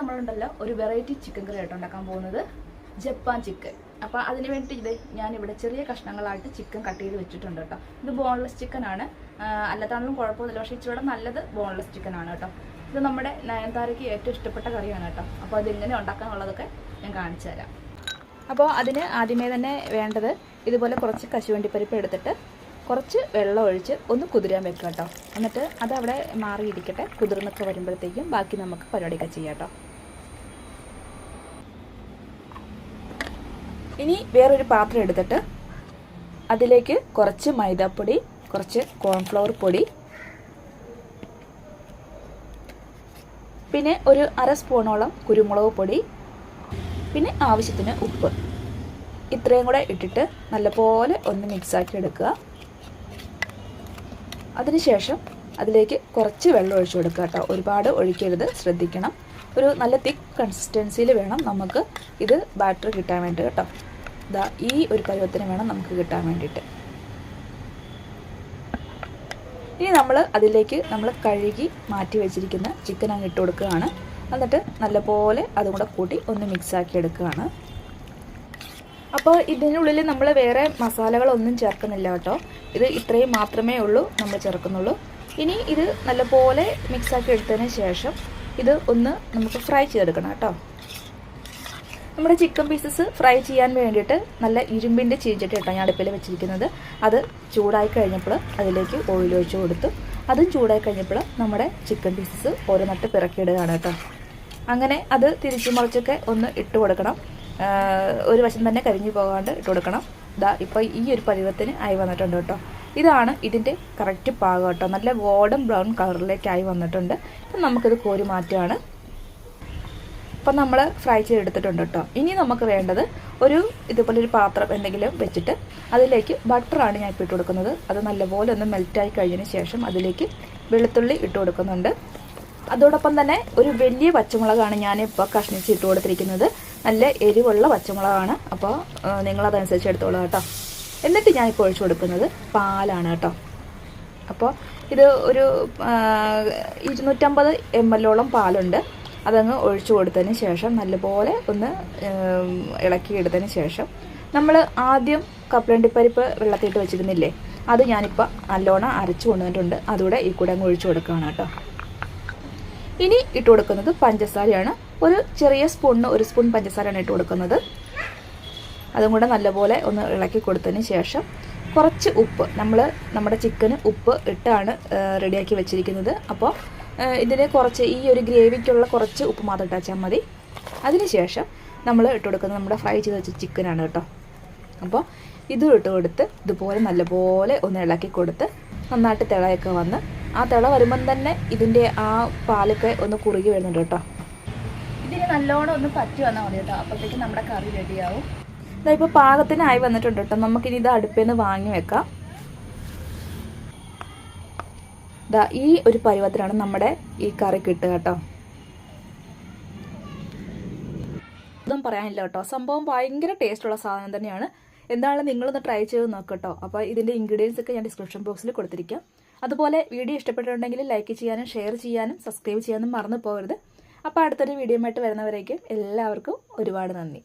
നമ്മളുണ്ടല്ലോ ഒരു variety chicken കറി ആയിട്ട് ഉണ്ടാക്കാൻ പോകുന്നത്. ജപ്പാൻ ചിക്കൻ അപ്പോൾ അതിന് വേണ്ടി ഇത് ഞാനിവിടെ ചെറിയ കഷ്ണങ്ങളായിട്ട് ചിക്കൻ കട്ട് ചെയ്ത് വെച്ചിട്ടുണ്ട് കേട്ടോ. ഇത് ബോൺലെസ് ആ, അല്ലാത്താണെങ്കിലും കുഴപ്പമൊന്നുമില്ല. പക്ഷേ ഇച്ചിരി നല്ലത് ബോൺലെസ് ചിക്കൻ ആണ് കേട്ടോ. ഇത് നമ്മുടെ നയൻതാരയ്ക്ക് ഏറ്റവും ഇഷ്ടപ്പെട്ട കറിയാണ് കേട്ടോ. അപ്പോൾ അതെങ്ങനെ ഉണ്ടാക്കാനുള്ളതൊക്കെ ഞാൻ കാണിച്ചു തരാം. അപ്പോൾ അതിന് ആദ്യമേ തന്നെ വേണ്ടത് ഇതുപോലെ കുറച്ച് കശുവണ്ടിപ്പരിപ്പ് എടുത്തിട്ട് കുറച്ച് വെള്ളം ഒഴിച്ച് ഒന്ന് കുതിരാൻ വെക്കുക കേട്ടോ. എന്നിട്ട് അതവിടെ മാറിയിരിക്കട്ടെ. കുതിർന്നൊക്കെ വരുമ്പോഴത്തേക്കും ബാക്കി നമുക്ക് പരിപാടിയൊക്കെ ചെയ്യാം കേട്ടോ. ഇനി വേറൊരു പാത്രം എടുത്തിട്ട് അതിലേക്ക് കുറച്ച് മൈദാപ്പൊടി കുറച്ച് കോൺഫ്ലവർ പൊടി പിന്നെ ഒരു അര സ്പൂണോളം കുരുമുളക് പൊടി പിന്നെ ആവശ്യത്തിന് ഉപ്പ്. ഇത്രയും കൂടെ ഇട്ടിട്ട് നല്ലപോലെ ഒന്ന് മിക്സാക്കി എടുക്കുക. അതിനുശേഷം അതിലേക്ക് കുറച്ച് വെള്ളം ഒഴിച്ചു കൊടുക്കുക കേട്ടോ. ഒരുപാട് ഒഴിക്കരുത് ശ്രദ്ധിക്കണം. ഒരു നല്ല തിക്ക് കൺസിസ്റ്റൻസിയിൽ വേണം നമുക്ക് ഇത് ബാറ്റർ കിട്ടാൻ വേണ്ടി കേട്ടോ. ഇതാ ഈ ഒരു പരിവർത്തനം വേണം നമുക്ക് കിട്ടാൻ വേണ്ടിയിട്ട്. ഇനി നമ്മൾ അതിലേക്ക് നമ്മൾ കഴുകി മാറ്റി വെച്ചിരിക്കുന്ന ചിക്കൻ അങ്ങ് ഇട്ട് കൊടുക്കുകയാണ്. എന്നിട്ട് നല്ലപോലെ അതും കൂടെ കൂട്ടി ഒന്ന് മിക്സാക്കി എടുക്കുകയാണ്. അപ്പോൾ ഇതിനുള്ളിൽ നമ്മൾ വേറെ മസാലകളൊന്നും ചേർക്കുന്നില്ല കേട്ടോ. ഇത് ഇത്രയും മാത്രമേ ഉള്ളൂ നമ്മൾ ചേർക്കുന്നുള്ളൂ. ഇനി ഇത് നല്ലപോലെ മിക്സാക്കി എടുത്തതിന് ശേഷം ഇത് ഒന്ന് നമുക്ക് ഫ്രൈ ചെയ്തെടുക്കണം കേട്ടോ. നമ്മുടെ ചിക്കൻ പീസസ് ഫ്രൈ ചെയ്യാൻ വേണ്ടിയിട്ട് നല്ല ഇരുമ്പിന്റെ ചീഞ്ചട്ടി കേട്ടോ ഞാൻ അടുപ്പിൽ വെച്ചിരിക്കുന്നത്. അത് ചൂടായി കഴിഞ്ഞപ്പോൾ അതിലേക്ക് ഓയിൽ ഒഴിച്ച് കൊടുത്തു. അതും ചൂടായി കഴിഞ്ഞപ്പോൾ നമ്മുടെ ചിക്കൻ പീസസ് ഓരോന്നിട്ട് പിറക്കിയിടുകയാണ് കേട്ടോ. അങ്ങനെ അത് തിരിച്ചു മറിച്ചൊക്കെ ഒന്ന് ഇട്ട് കൊടുക്കണം. ഒരു വശം തന്നെ കരിഞ്ഞു പോകാണ്ട് ഇട്ട് കൊടുക്കണം. ഇതാ ഇപ്പോൾ ഈ ഒരു പരുവത്തിന് ആയി വന്നിട്ടുണ്ട് കേട്ടോ. ഇതാണ് ഇതിന്റെ കറക്റ്റ് പാകം കേട്ടോ. നല്ല ഗോൾഡൻ ബ്രൗൺ കളറിലേക്കായി വന്നിട്ടുണ്ട്. നമുക്കിത് കോരി മാറ്റുകയാണ്. അപ്പം നമ്മൾ ഫ്രൈ ചെയ്തെടുത്തിട്ടുണ്ട് കേട്ടോ ഇനി നമുക്ക് വേണ്ടത് ഒരു ഇതുപോലെ ഒരു പാത്രം എന്തെങ്കിലും വെച്ചിട്ട് അതിലേക്ക് ബട്ടറാണ് ഞാൻ ഇപ്പോൾ ഇട്ട് കൊടുക്കുന്നത്. അത് നല്ലപോലെ ഒന്ന് മെൽറ്റായി കഴിഞ്ഞതിന് ശേഷം അതിലേക്ക് വെളുത്തുള്ളി ഇട്ട് കൊടുക്കുന്നുണ്ട്. അതോടൊപ്പം തന്നെ ഒരു വലിയ പച്ചമുളകാണ് ഞാനിപ്പോൾ കഷ്ണിച്ച് ഇട്ട് കൊടുത്തിരിക്കുന്നത്. നല്ല എരിവുള്ള പച്ചമുളകാണ്. അപ്പോൾ നിങ്ങളതനുസരിച്ച് എടുത്തോളൂ കേട്ടോ. എന്നിട്ട് ഞാനിപ്പോൾ ഒഴിച്ചു കൊടുക്കുന്നത് പാലാണ് കേട്ടോ. അപ്പോൾ ഇത് ഒരു ഇരുന്നൂറ്റമ്പത് എം എല്ലോളം പാലുണ്ട്. അതങ്ങ് ഒഴിച്ചു കൊടുത്തതിന് ശേഷം നല്ലപോലെ ഒന്ന് ഇളക്കി ഇളക്കിയെടുത്തതിന് ശേഷം നമ്മൾ ആദ്യം കപ്പലണ്ടിപ്പരിപ്പ് വെള്ളത്തിയിട്ട് വെച്ചിരുന്നില്ലേ അത് ഞാനിപ്പോൾ നല്ലോണം അരച്ചു കൊണ്ടുവന്നിട്ടുണ്ട്. അതുകൂടെ ഈ കൂടെ അങ്ങ് ഒഴിച്ചു കൊടുക്കുകയാണ് കേട്ടോ. ഇനി ഇട്ട് കൊടുക്കുന്നത് പഞ്ചസാരയാണ്. ഒരു ചെറിയ സ്പൂണിന് ഒരു സ്പൂൺ പഞ്ചസാരയാണ് ഇട്ട് കൊടുക്കുന്നത്. അതും കൂടെ നല്ലപോലെ ഒന്ന് ഇളക്കി കൊടുത്തതിന് ശേഷം കുറച്ച് ഉപ്പ് നമ്മൾ നമ്മുടെ ചിക്കന് ഉപ്പ് ഇട്ടാണ് റെഡിയാക്കി വെച്ചിരിക്കുന്നത്. അപ്പോൾ ഇതിന് കുറച്ച് ഈ ഒരു ഗ്രേവിക്കുള്ള കുറച്ച് ഉപ്പ് മാത്രം ഇട്ടാച്ചാൽ മതി. അതിനുശേഷം നമ്മൾ ഇട്ട് കൊടുക്കുന്നത് നമ്മുടെ ഫ്രൈ ചെയ്ത് വെച്ച ചിക്കനാണ് കേട്ടോ. അപ്പോൾ ഇതും ഇട്ട് കൊടുത്ത് ഇതുപോലെ നല്ലപോലെ ഒന്ന് ഇളക്കി കൊടുത്ത് നന്നായിട്ട് തിളയൊക്കെ വന്ന് ആ തിള വരുമ്പം തന്നെ ഇതിന്റെ ആ പാലൊക്കെ ഒന്ന് കുറുകി വരുന്നുണ്ട് കേട്ടോ. ഇതിന് നല്ലോണം ഒന്ന് പറ്റി വന്നാൽ മതി കേട്ടോ. അപ്പോഴത്തേക്ക് നമ്മുടെ കറി റെഡിയാവും ഇതായിപ്പോൾ പാകത്തിനായി വന്നിട്ടുണ്ട് കേട്ടോ. നമുക്കിനി ഇത് അടുപ്പിൽ നിന്ന് വാങ്ങി വെക്കാം. ദാ ഈ ഒരു പരുവത്തിലാണ് നമ്മുടെ ഈ കറി കിട്ടുക കേട്ടോ. ഒന്നും പറയാനില്ല കേട്ടോ. സംഭവം ഭയങ്കര ടേസ്റ്റുള്ള സാധനം തന്നെയാണ്. എന്താണെങ്കിലും നിങ്ങളൊന്ന് ട്രൈ ചെയ്ത് നോക്കട്ടോ അപ്പോൾ ഇതിന്റെ ഇൻഗ്രീഡിയൻസ് ഒക്കെ ഞാൻ ഡിസ്ക്രിപ്ഷൻ ബോക്സിൽ കൊടുത്തിരിക്കാം. അതുപോലെ വീഡിയോ ഇഷ്ടപ്പെട്ടിട്ടുണ്ടെങ്കിൽ ലൈക്ക് ചെയ്യാനും ഷെയർ ചെയ്യാനും സബ്സ്ക്രൈബ് ചെയ്യാനും മറന്നു പോകരുത്. അപ്പോൾ അടുത്തൊരു വീഡിയോ ആയിട്ട് വരുന്നവരേക്കും എല്ലാവർക്കും ഒരുപാട് നന്ദി.